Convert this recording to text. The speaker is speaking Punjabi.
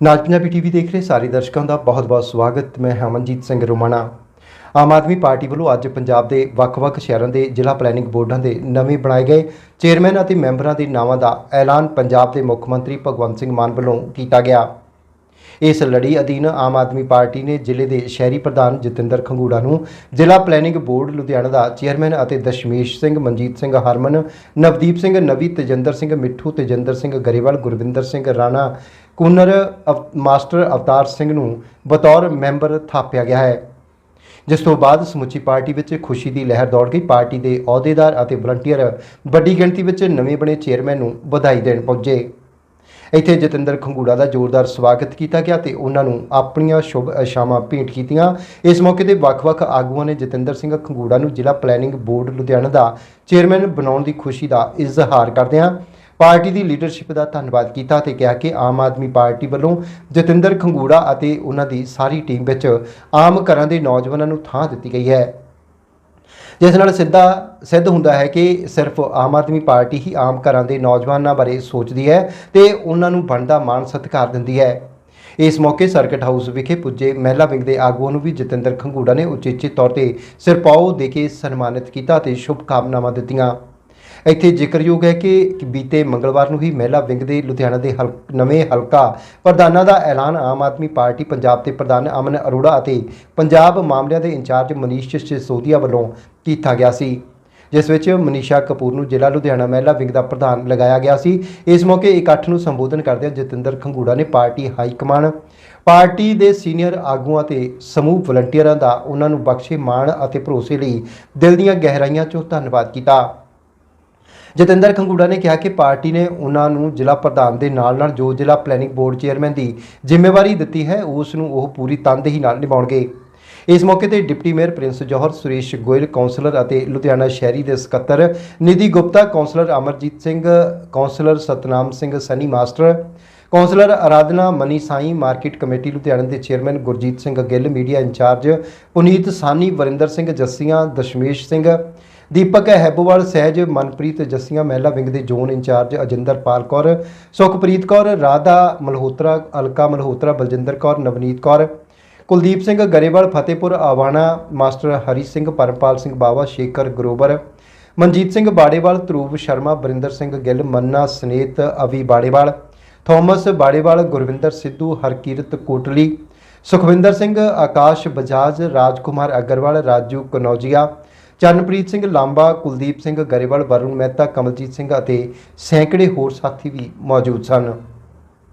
ਨਾਜ ਪੰਜਾਬੀ ਟੀਵੀ ਦੇਖ ਰਹੇ ਸਾਰੇ ਦਰਸ਼ਕਾਂ ਦਾ ਬਹੁਤ-ਬਹੁਤ ਸਵਾਗਤ। ਮੈਂ ਹਮਨਜੀਤ ਸਿੰਘ ਰੋਮਾਣਾ। ਆਮ ਆਦਮੀ ਪਾਰਟੀ ਵੱਲੋਂ ਅੱਜ ਪੰਜਾਬ ਦੇ ਵੱਖ-ਵੱਖ ਸ਼ਹਿਰਾਂ ਦੇ ਜ਼ਿਲ੍ਹਾ ਪਲੈਨਿੰਗ ਬੋਰਡਾਂ ਦੇ ਨਵੇਂ ਬਣਾਏ ਗਏ ਚੇਅਰਮੈਨ ਅਤੇ ਮੈਂਬਰਾਂ ਦੇ ਨਾਵਾਂ ਦਾ ਐਲਾਨ ਪੰਜਾਬ ਦੇ ਮੁੱਖ ਮੰਤਰੀ ਭਗਵੰਤ ਸਿੰਘ ਮਾਨ ਵੱਲੋਂ ਕੀਤਾ ਗਿਆ। ਇਸ ਲੜੀ ਅਧੀਨ ਆਮ ਆਦਮੀ ਪਾਰਟੀ ਨੇ ਜ਼ਿਲ੍ਹੇ ਦੇ ਸ਼ਹਿਰੀ ਪ੍ਰਧਾਨ ਜਤਿੰਦਰ ਖੰਗੂੜਾ ਨੂੰ ਜ਼ਿਲ੍ਹਾ ਪਲੈਨਿੰਗ ਬੋਰਡ ਲੁਧਿਆਣਾ ਦਾ ਚੇਅਰਮੈਨ ਅਤੇ ਦਸ਼ਮੇਸ਼ ਸਿੰਘ, ਮਨਜੀਤ ਸਿੰਘ, ਹਰਮਨ, ਨਵਦੀਪ ਸਿੰਘ, ਨਵੀ ਤੇਜਿੰਦਰ ਸਿੰਘ, ਮਿੱਠੂ ਤੇਜਿੰਦਰ ਸਿੰਘ, ਗਰੇਵਾਲ, ਗੁਰਵਿੰਦਰ ਸਿੰਘ, ਰਾਣਾ ਕੁਨਰ, ਅਵ- ਮਾਸਟਰ ਅਵਤਾਰ ਸਿੰਘ ਨੂੰ ਬਤੌਰ ਮੈਂਬਰ ਥਾਪਿਆ ਗਿਆ ਹੈ। ਜਿਸ ਤੋਂ ਬਾਅਦ ਸਮੁੱਚੀ ਪਾਰਟੀ ਵਿੱਚ ਖੁਸ਼ੀ ਦੀ ਲਹਿਰ ਦੌੜ ਗਈ। ਪਾਰਟੀ ਦੇ ਅਹੁਦੇਦਾਰ ਅਤੇ ਵਲੰਟੀਅਰ ਵੱਡੀ ਗਿਣਤੀ ਵਿੱਚ ਨਵੇਂ ਬਣੇ ਚੇਅਰਮੈਨ ਨੂੰ ਵਧਾਈ ਦੇਣ ਪਹੁੰਚੇ। ਇੱਥੇ ਜਤਿੰਦਰ ਖੰਗੂੜਾ ਦਾ ਜ਼ੋਰਦਾਰ ਸਵਾਗਤ ਕੀਤਾ ਗਿਆ ਤੇ ਉਹਨਾਂ ਨੂੰ ਆਪਣੀਆਂ ਸ਼ੁਭ ਆਸ਼ਾਵਾਂ ਭੇਟ ਕੀਤੀਆਂ। ਇਸ ਮੌਕੇ ਤੇ ਵੱਖ-ਵੱਖ ਆਗੂਆਂ ਨੇ ਜਤਿੰਦਰ ਸਿੰਘ ਖੰਗੂੜਾ ਨੂੰ ਜ਼ਿਲ੍ਹਾ ਪਲੈਨਿੰਗ ਬੋਰਡ ਲੁਧਿਆਣਾ ਦਾ ਚੇਅਰਮੈਨ ਬਣਾਉਣ ਦੀ ਖੁਸ਼ੀ ਦਾ ਇਜ਼ਹਾਰ ਕਰਦਿਆਂ ਪਾਰਟੀ ਦੀ ਲੀਡਰਸ਼ਿਪ ਦਾ ਧੰਨਵਾਦ ਕੀਤਾ ਤੇ ਕਿਹਾ ਕਿ ਆਮ ਆਦਮੀ ਪਾਰਟੀ ਵੱਲੋਂ ਜਤਿੰਦਰ ਖੰਗੂੜਾ ਅਤੇ ਉਹਨਾਂ ਦੀ ਸਾਰੀ ਟੀਮ ਵਿੱਚ ਆਮ ਘਰਾਂ ਦੇ ਨੌਜਵਾਨਾਂ ਨੂੰ ਥਾਂ ਦਿੱਤੀ ਗਈ ਹੈ। ਜਿਸ ਨਾਲ ਸਿੱਧਾ ਸਿੱਧ ਹੁੰਦਾ ਹੈ ਕਿ ਸਿਰਫ ਆਮ ਆਦਮੀ ਪਾਰਟੀ ਹੀ ਆਮ ਘਰਾਂ ਦੇ ਨੌਜਵਾਨਾਂ ਬਾਰੇ ਸੋਚਦੀ ਹੈ ਤੇ ਉਹਨਾਂ ਨੂੰ ਬਣਦਾ ਮਾਣ ਸਤਿਕਾਰ ਦਿੰਦੀ ਹੈ। ਇਸ ਮੌਕੇ ਸਰਕਟ ਹਾਊਸ ਵਿਖੇ ਪੁੱਜੇ ਮਹਿਲਾ ਵਿੰਗ ਦੇ ਆਗੂਆਂ ਨੂੰ ਵੀ ਜਤਿੰਦਰ ਖੰਗੂੜਾ ਨੇ ਉਚੇਚੇ ਤੌਰ ਤੇ ਸਿਰਪਾਓ ਦੇ ਕੇ ਸਨਮਾਨਿਤ ਕੀਤਾ ਤੇ ਸ਼ੁਭ ਕਾਮਨਾਵਾਂ ਦਿੱਤੀਆਂ। ਇੱਥੇ ਜ਼ਿਕਰਯੋਗ ਹੈ ਕਿ ਬੀਤੇ ਮੰਗਲਵਾਰ ਨੂੰ ਹੀ ਮਹਿਲਾ ਵਿੰਗ ਦੇ ਲੁਧਿਆਣਾ ਦੇ ਹਲ- ਨਵੇਂ ਹਲਕਾ ਪ੍ਰਧਾਨਾਂ ਦਾ ਐਲਾਨ ਆਮ ਆਦਮੀ ਪਾਰਟੀ ਪੰਜਾਬ ਦੇ ਪ੍ਰਧਾਨ ਅਮਨ ਅਰੋੜਾ ਅਤੇ ਪੰਜਾਬ ਮਾਮਲਿਆਂ ਦੇ ਇੰਚਾਰਜ ਮਨੀਸ਼ ਸਿਸੋਦੀਆ ਵੱਲੋਂ ਕੀਤਾ ਗਿਆ ਸੀ। ਜਿਸ ਵਿੱਚ ਮਨੀਸ਼ਾ ਕਪੂਰ ਨੂੰ ਜ਼ਿਲ੍ਹਾ ਲੁਧਿਆਣਾ ਮਹਿਲਾ ਵਿੰਗ ਦਾ ਪ੍ਰਧਾਨ ਲਗਾਇਆ ਗਿਆ ਸੀ। ਇਸ ਮੌਕੇ ਇਕੱਠ ਨੂੰ ਸੰਬੋਧਨ ਕਰਦਿਆਂ ਜਤਿੰਦਰ ਖੰਗੂੜਾ ਨੇ ਪਾਰਟੀ ਹਾਈ ਕਮਾਨ ਪਾਰਟੀ ਦੇ ਸੀਨੀਅਰ ਆਗੂਆਂ ਤੇ ਸਮੂਹ ਵਲੰਟੀਅਰਾਂ ਦਾ ਉਹਨਾਂ ਨੂੰ ਬਖਸ਼ੇ ਮਾਣ ਅਤੇ ਭਰੋਸੇ ਲਈ ਦਿਲ ਦੀਆਂ ਗਹਿਰਾਈਆਂ 'ਚੋਂ ਧੰਨਵਾਦ ਕੀਤਾ। ਜਤਿੰਦਰ ਖੰਗੂੜਾ ਨੇ ਕਿਹਾ ਕਿ ਪਾਰਟੀ ਨੇ ਉਹਨਾਂ ਨੂੰ ਜ਼ਿਲ੍ਹਾ ਪ੍ਰਧਾਨ ਦੇ ਨਾਲ-ਨਾਲ ਜੋ ਜ਼ਿਲ੍ਹਾ ਪਲੈਨਿੰਗ ਬੋਰਡ ਚੇਅਰਮੈਨ ਦੀ ਜ਼ਿੰਮੇਵਾਰੀ ਦਿੱਤੀ ਹੈ, ਉਸ ਨੂੰ ਉਹ ਪੂਰੀ ਤਨਦੇਹੀ ਨਾਲ ਨਿਭਾਉਣਗੇ। ਇਸ ਮੌਕੇ ਤੇ deputy mayor Prince Johar, Suresh Goyal councillor ਅਤੇ ਲੁਧਿਆਣਾ ਸ਼ਹਿਰੀ ਦੇ ਸਕੱਤਰ Nidhi Gupta councillor Amarjeet Singh councillor Satnam Singh Sunny master councillor Aradhana Mani Sai, market committee Ludhiana ਦੇ chairman Gurjeet Singh Gill, media incharge Puneet Sani, Varinder Singh Jassian, Dashmesh Singh Deepak Haibowal, Sahaj Manpreet, Jassian ਮਹਿਲਾ ਵਿੰਗ ਦੇ zone incharge Ajinderpal Kaur, Sukhpreet Kaur, Radha Malhotra, Alka Malhotra, Baljinder Kaur, Navneet Kaur, Kuldeep Singh Grewal, Fatehpur Awana, master Hari Singh, Parampal Singh Bawa, Shekhar Grover, Manjit Singh Barewal, Dhruv Sharma, Barinder Singh Gill, Manna Sanet, Avi Barewal, Thomas Barewal, Gurvinder Sidhu, Harkirat Kotli, Sukhwinder Singh, Akash Bajaj, Rajkumar Agarwal, Raju Kanaujia Charanpreet Singh Lamba, Kuldeep Singh Grewal, Varun Mehta, Kamaljeet Singh ਅਤੇ ਸੈਂਕੜੇ ਹੋਰ ਸਾਥੀ ਵੀ ਮੌਜੂਦ ਸਨ।